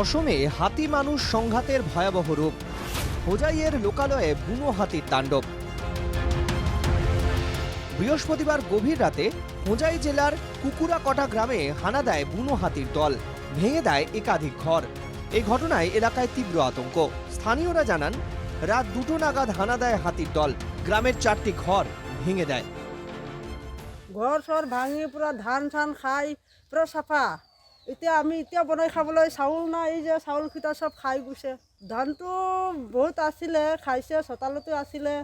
অসমে হাতি মানুষ সংঘাতের ভয়াবহ রূপ। হোজাইয়ের লোকালয়ে বুনো হাতির তাণ্ডব। বৃহস্পতিবার গভীর রাতে হোজাই জেলার কুকুরাকটা গ্রামে হানা দেয় বুনো হাতির দল, ভেঙে দেয় একাধিক ঘর। এই ঘটনায় এলাকায় তীব্র আতঙ্ক। স্থানীয়রা জানান, রাত দুটো নাগাদ হানা দেয় হাতির দল, গ্রামের চারটি ঘর ভেঙে দেয়। ঘৰ চৰ ভাঙি পূৰা ধান চান খাই পূৰা চাফা এতিয়া আমি এতিয়া বনাই খাবলৈ চাউল নাই এই যে, চাউলকেইটা চব খাই গৈছে। ধানটো বহুত আছিলে, খাইছে, চোতালতো আছিলে,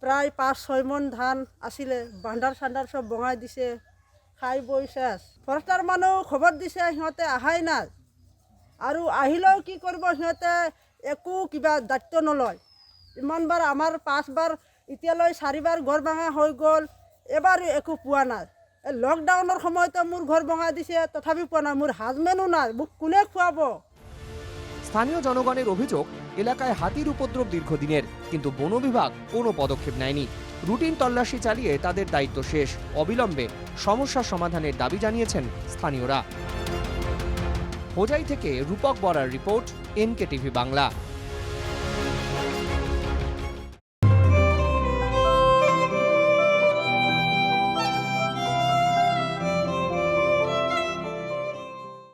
প্ৰায় পাঁচ ছয়মন ধান আছিলে বান্দাৰ চান্দাৰ চব বঙাই দিছে, খাই বৈ চেছ ফৰেষ্টাৰ মানুহ খবৰ দিছে, সিহঁতে অহাই নাই। আৰু আহিলেও কি কৰিব, সিহঁতে একো কিবা দায়িত্ব নলয়। ইমানবাৰ আমাৰ পাঁচবাৰ, এতিয়ালৈ চাৰিবাৰ ঘৰ ভাঙা হৈ গ'ল, এবাৰ একো পোৱা নাই। এই লকডাউনৰ সময়তো মোৰ ঘৰ ভঙাই দিছে, তথাপি পোৱা নাই, মোৰ হাজবেণ্ডো নাই, মোক কোনে খুৱাব? স্থানীয় জনগণের অভিযোগ, এলাকায় হাতির উপদ্রব দীর্ঘদিনের, কিন্তু বন বিভাগ কোনো পদক্ষেপ নেয়নি। রুটিন তল্লাশি চালিয়ে তাদের দায়িত্ব শেষ। অবিলম্বে সমস্যা সমাধানের দাবি জানিয়েছেন স্থানীয়রা। হোজাই থেকে রূপক বরার রিপোর্ট এনকে টিভি বাংলা।